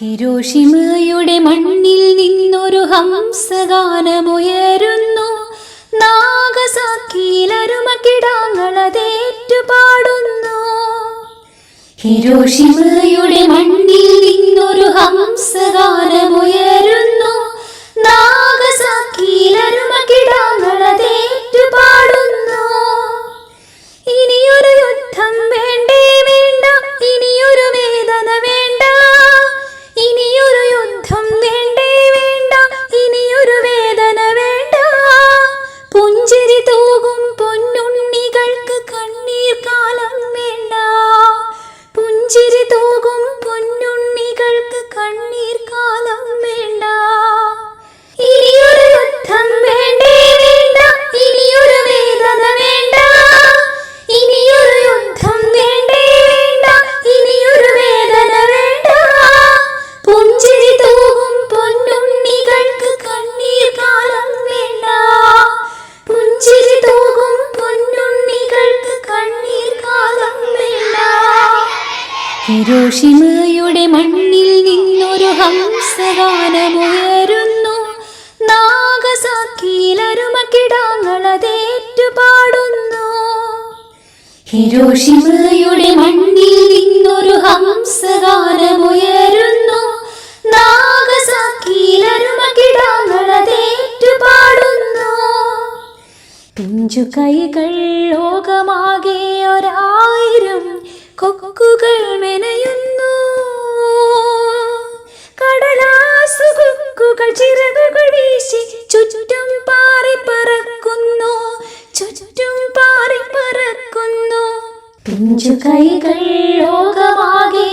ഹിരോഷിമയുടെ മണ്ണിൽ നിന്നൊരു ഹംസഗാനമുയരുന്നു. നാഗസാക്കിയിലരുമക്കിടാങ്ങളതേറ്റു പാടുന്നു ഹിരോഷിമയുടെ മണ്ണിൽ നിന്നൊരു ഹംസഗാനമുയരുന്നു. ഹിരോഷിമയുടെ മണ്ണിൽ നിന്നൊരു ഹംസഗാനമുയരുന്നു. നാഗസാക്കിയിലരുമക്കിടാങ്ങളതേറ്റു പാടുന്നു ഹിരോഷിമയുടെ മണ്ണിൽ നിന്നൊരു ഹംസഗാനമുയരുന്നു. നാഗസാക്കിയിലരുമക്കിടാങ്ങളതേറ്റു പാടുന്നു പിഞ്ചു കൈകൾ ലോകമാകെ ഒരായിരം കൊക്കു പിഞ്ചു കൈകൾ ലോകമാകെ